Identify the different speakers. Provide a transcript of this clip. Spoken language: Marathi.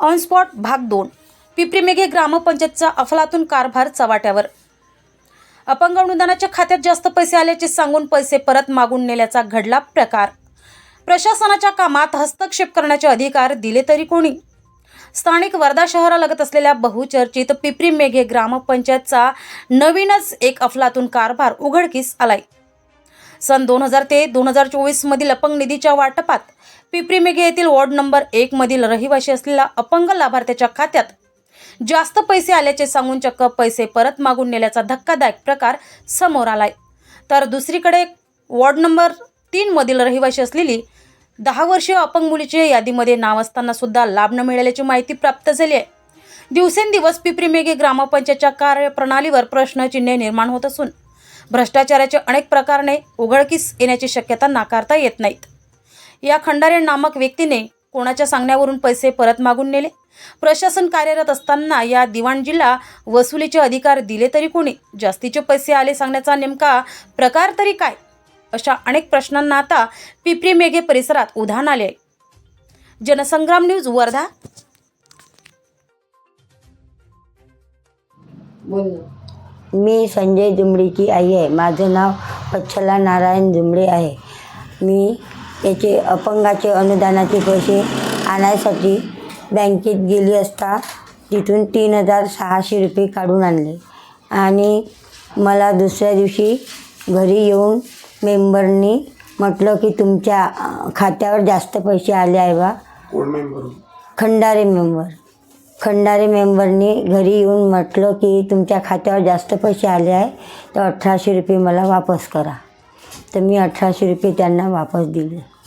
Speaker 1: ऑनस्पॉट भाग दोन. पिपरी मेघे ग्रामपंचायतचा अफलातून कारभार चव्हाट्यावर. अपंग अनुदानाच्या खात्यात जास्त पैसे आल्याचे सांगून पैसे परत मागून नेल्याचा घडला प्रकार. प्रशासनाच्या कामात हस्तक्षेप करण्याचे अधिकार दिले तरी कोणी? स्थानिक वर्धा शहरालगत असलेल्या बहुचर्चित पिपरी मेघे ग्रामपंचायतचा नवीनच एक अफलातून कारभार उघडकीस आलाय. सन दोन हजार ते दोन हजार चोवीसमधील अपंग निधीच्या वाटपात पिपरी मेघे येथील वॉर्ड नंबर एकमधील रहिवाशी असलेला अपंग लाभार्थ्याच्या खात्यात जास्त पैसे आल्याचे सांगून चक्क पैसे परत मागून नेल्याचा धक्कादायक प्रकार समोर आलाय. तर दुसरीकडे वॉर्ड नंबर तीनमधील रहिवाशी असलेली दहा वर्षीय अपंग मुलीचे यादीमध्ये नाव असताना सुद्धा लाभ न मिळाल्याची माहिती प्राप्त झाली आहे. दिवसेंदिवस पिपरी मेघे ग्रामपंचायतच्या कार्यप्रणालीवर प्रश्नचिन्हे निर्माण होत असून भ्रष्टाचाराचे अनेक प्रकारणे उघडकीस येण्याची शक्यता नाकारता येत नाहीत. या खंडारे नामक व्यक्तीने कोणाच्या सांगण्यावरून पैसे परत मागून नेले? प्रशासन कार्यरत असताना या दिवाणजीला वसुलीचे अधिकार दिले तरी कोणी? जास्तीचे पैसे आले सांगण्याचा नेमका प्रकार तरी काय? अशा अनेक प्रश्नांना आता पिपरी मेघे परिसरात उधाण आले आहे. जनसंग्राम न्यूज वर्धा.
Speaker 2: बोल
Speaker 3: मी संजय जुमडीची आई आहे. माझं नाव वत्सला नारायण जुमडे आहे. मी याचे अपंगाचे अनुदानाचे पैसे आणायसाठी बँकेत गेली असता तिथून तीन हजार सहाशे रुपये काढून आणले. आणि मला दुसऱ्या दिवशी घरी येऊन मेंबरनी म्हटलं की तुमच्या खात्यावर जास्त पैसे आले आहे बा. खंडारे मेंबर. खंडारे मेंबरनी घरी येऊन म्हटलं की तुमच्या खात्यावर जास्त पैसे आले आहे तर अठराशे रुपये मला वापस करा. तर मी अठराशे रुपये त्यांना वापस दिले.